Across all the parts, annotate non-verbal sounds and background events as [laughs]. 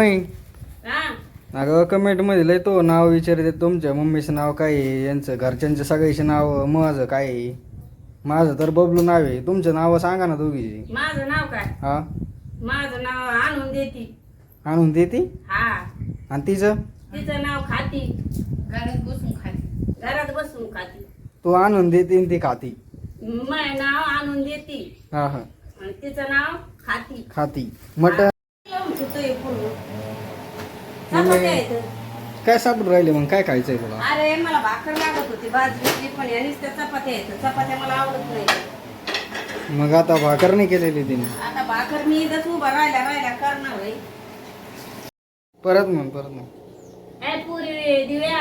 हा. अगं कमेंटमध्ये लय तो नाव विचारते तुमच्या मम्मीचं नाव काय आहे यांचं घरच्यांच्या सगळ्याचे नाव माझं काय आहे? माझं तर बबलू नाव आहे. तुमचं नाव सांगा ना दोघीची. माझं नाव काय? हा? माझं नाव आणून देती. आणून देती? हा. आणि तिचं? तिचं नाव खाती. घरात बसून खाली घरात बसून खाती. तू आणून देते आणि ती खाती. नाव आणून देती. हा हा. आणि तिचं नाव खाती. खाती. मटन आहेत. काय सापडून राहिले मग? काय खायचंय तुला? अरे मला भाकर लागत होती बाजरीची पण यानीच त्या चपात्या आहेत चपात्या मला आवडत नाही. मग आता भाकर नाही केलेली तिने. आता भाकर मी इथंच उभा राहिल्या राहिल्या करणार होय परत म्हण परत म्हण ए पुरी दिव्या.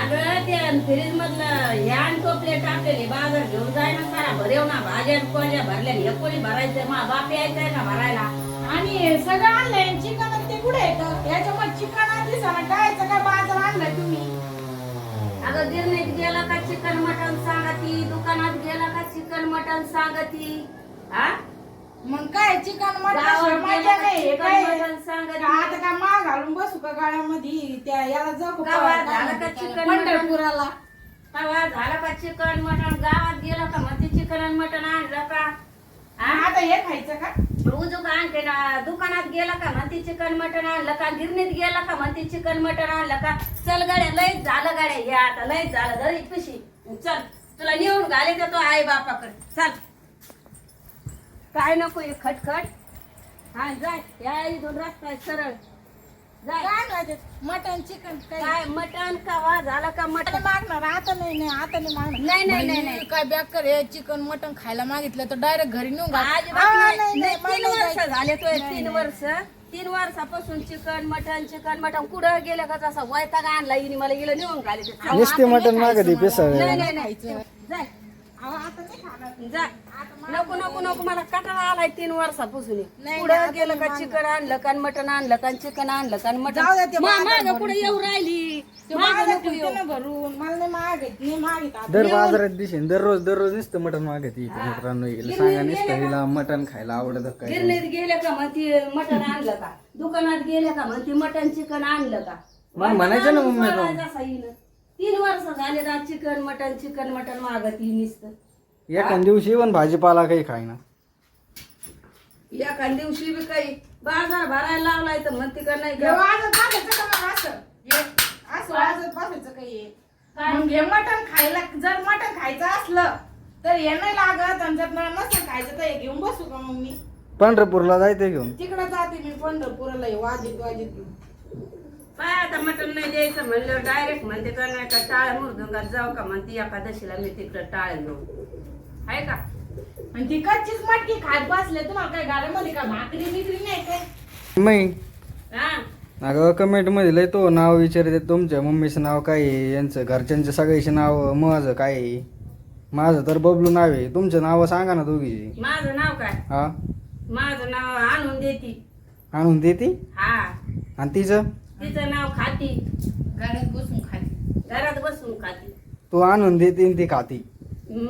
अगं ते फ्रीज मधलं ह्या टोपले टाकलेले बाजार घेऊन जाय ना सारा भरेव ना भाज्या कोळ्या भरल्या हे कोणी भरायचं मा बाप यायचंय का भरायला. आणि सगळं आणलंय चिकन कुठे येतं याच्यामध्ये चिकन आधी सांगा काय काय बाजार आणलाय तुम्ही? अगं गिरणीत गेला का चिकन मटन सांगती? दुकानात गेला का चिकन मटन सांगती? हा मग काय चिकन गावात मटन गेला मजा का नाही. चिकन काय? मटण आता काय माग घालून बसू का गाड्यामध्ये त्या याला जाऊ का गावात झालं का चिकन मटण? पंढरपुराला. तवा झाला का चिकन मटन? गावात गेला का मग ते चिकन मटन आणलं का? हा? आता हे खायचं का? उजूक आणते ना. दुकानात गेला का म्हणते चिकन मटण आणलं का? गिरणीत गेला का म्हणते चिकन मटण आणलं का? चल गाड्या लयच झालं गाड्या हे आता लयच झालं दरी पिशी चल तुला नेऊन घाले तर तो आई बापाकडे. चल. काय नको हे खटखट? हा जाय या इथून रस्ता सरळ. काय मटन चिकन काय काय मटन का वा झाला का मटन मागणार आता नाही नाही आता नाही मागणार नाही, नाही, नाही, नाही. काय बेकार हे चिकन मटन खायला मागितलं तर डायरेक्ट घरी नेऊन घाल. हा, नाही. नाही, नाही, नाही, तीन मला वर्ष जायचं. झाले तो नाही, तीन नाही. वर्ष तीन वर्षापासून चिकन मटन चिकन मटन कुठं गेलं का तसा वैताग आणला हिने मला गेलं नेऊन घाले ते अहो, नुसते मटण नाही पिसाळ नाही नाही. जाय जा. नको नको नको. मला कटाळा आलाय तीन वर्षापासून. नाही, पुढे गेलं का चिकन आणलं का मटन आणलं का चिकन आणलं का माग भरून पुढे येऊ राहिली. भरून. मला नाही मागित. दर बाजारात दिसेन दररोज दररोज नुसतं मटण मागते मित्रांनो. सांगा नुसतं हिला मटण खायला आवडत गिरणीत गेले का मग ती मटण आणलं का? दुकानात गेले का मग ती मटण चिकन आणलं का? म्हणायचं ना मम्मी तीन वर्ष झाले ना चिकन मटन चिकन मटन मागत ही नुसतं. एका दिवशी पण भाजीपाला काही खायना एका दिवशी बी काही. बाजार भरायला लावलाय तर म्हणते का नाही का? वाजत बसायचं का मग असं? हे असं वाजत बसायचं का हे? मग हे मटण खायला जर मटण खायचं असलं तर हे नाही लागत आणि जर नसेल खायचं तर हे घेऊन बसू का मग मी? पंढरपूरला जायचं घेऊन. तिकडं जाते मी पंढरपुराला हे वाजित वाजित घेऊन. काय आता मटण नाही द्यायचं म्हणलं डायरेक्ट म्हणते का नाही का टाळ मुरदुंगात जाऊ का? म्हणते एकादशीला मी तिकडं टाळ घेऊन आहे का? आणि ती कच्चीच मटकी खात बसले तुम्हाला काय घरामध्ये का भाकरी बिकरी नाही काय? हा? अगं कमेंटमध्ये लय तो नाव विचारते तुमच्या मम्मीचं नाव काय आहे? यांचं घरच्यांच्या सगळ्याचे नाव माझं काय आहे? माझं तर बबलू नाव आहे. तुमचं नाव सांगा ना दोघीची माझं नाव काय? हा? माझं नाव आणून देती. आणून देती? हा. आणि तिचं? तिचं नाव खाती. घरात बसून खाली घरात बसून खाती. तू आणून देते आणि ती खाती.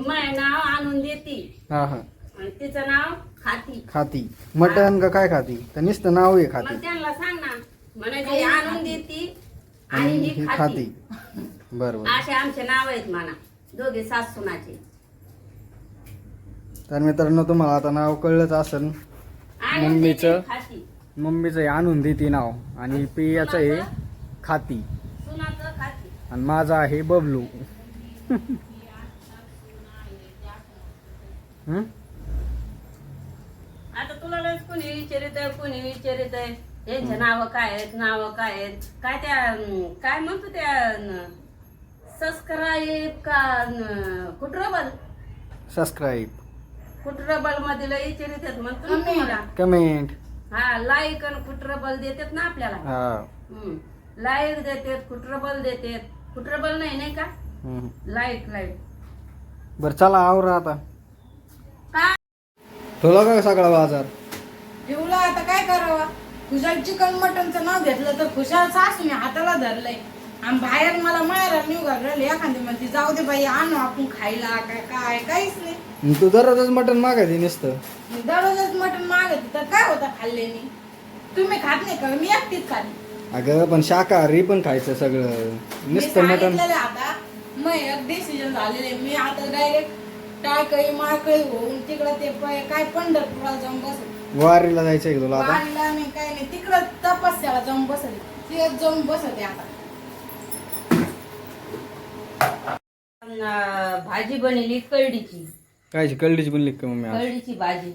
माय नाव आणून देती. हा हा. आणि तिचं नाव खाती. खाती. मटण का काय खाती? तर नुसतं नाव आहे खाती. मग त्यांना सांग ना. म्हणजे आणून देती आणि आणि ही खाती. खाती. बरोबर. असे आमचे नाव आहेत म्हणा. दोघे सासूनाचे तर मित्रांनो तुम्हाला आता नाव कळलंच असेल आणि मम्मीचं? मम्मीचं आहे आणून देते नाव. आणि पियाचं आहे खाती. सुनाचं खाती. आणि माझा आहे बबलू. हं? आता तुला लयच कोणी विचारित आहे कोणी विचारित? आहे यांचे नाव काय आहेत नाव काय आहेत? काय त्या काय म्हणतो त्या सबस्क्राईब का कुट्रबल सबस्क्राईब कुट्रबलमध्ये लय विचारित आहेत म्हणतो कमेंट. हा लाईक आणि कुट्रबल देतात ना आपल्याला. हा. लाईक देतात कुट्रबल देतात. कुट्रबल नाही नाही का. लाईक लाईक बरं चला आवरा आता. काय ठेवला का सगळा बाजार? ठेवला आता काय करावं? खुशाल चिकन मटनचं नाव घेतलं तर खुशाल सासूने हाताला धरलंय. आणि बाहेर मला मायरा निघू घालले एखादी म्हणते जाऊ दे बाई आणू आपण खायला काय काय काहीच नाही. मग तू दररोजच मटण मागायची नुसतं? दररोजच मटण मागत तर काय होतं खाल्ल्याने तुम्ही खात नाही का? मी एकटीच खाते अगं पण शाकाहारी पण खायचं सगळं. मी नुसतं मटण सांगितलेलं आता. मग एक डिसिजन झालेले मी आता डायरेक्ट टाळकळी माळकळी होऊन तिकडं ते प- काय पंढरपुराला जाऊन बसत वारीला जायचं आहे का तुला आता? वारीला नाही काय नाही तिकडं तपस्याला जाऊन बसत तिकडे जाऊन बसत आता. अं, भाजी बनवली कळडीची. कायची? कळडीची बनली का मम्मी आज? कळडीची भाजी.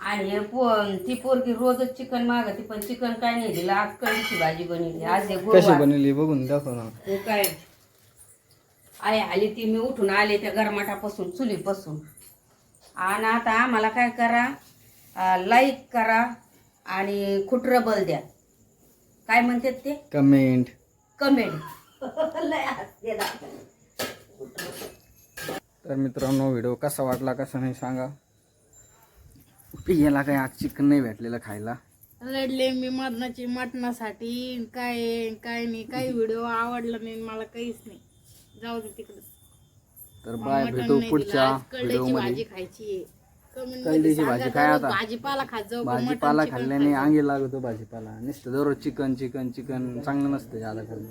आणि हे पो ती पोरगी रोजच चिकन मागते पण चिकन काय नाही दिलं. आज कळडीची भाजी बनवली आज हे कशी गुरुवार बनवली बघून दाखव ना. हे काय? आई आली ती मी उठून आले त्या गरमाटापासून चुलीपासून. आणि आता आम्हाला काय करा लाईक करा आणि खुटरबल द्या. काय म्हणतात ते? Comment [laughs] comment. तर मित्रांनो व्हिडिओ कसा वाटला कसा नाही सांगा. पियाला काही आज चिकन नाही भेटलेलं खायला. रडले मी मरणाची मटणासाठी. काय काय नाही काही व्हिडिओ आवडला नाही मला काहीच नाही. जाऊ दे तिकडे. तर बाय भेटू पुढच्या व्हिडिओमध्ये भाजी खायची आहे. Comment मध्ये कळडीची सांगा भाजी काय दररोज आता? भाजीपाला खात जाऊ का? भाजीपाला चिकन खाल्ल्याने अंगी लागतो भाजीपाला. नुसतं दररोज चिकन चिकन चिकन. चांगलं नसतं ज्यादा करून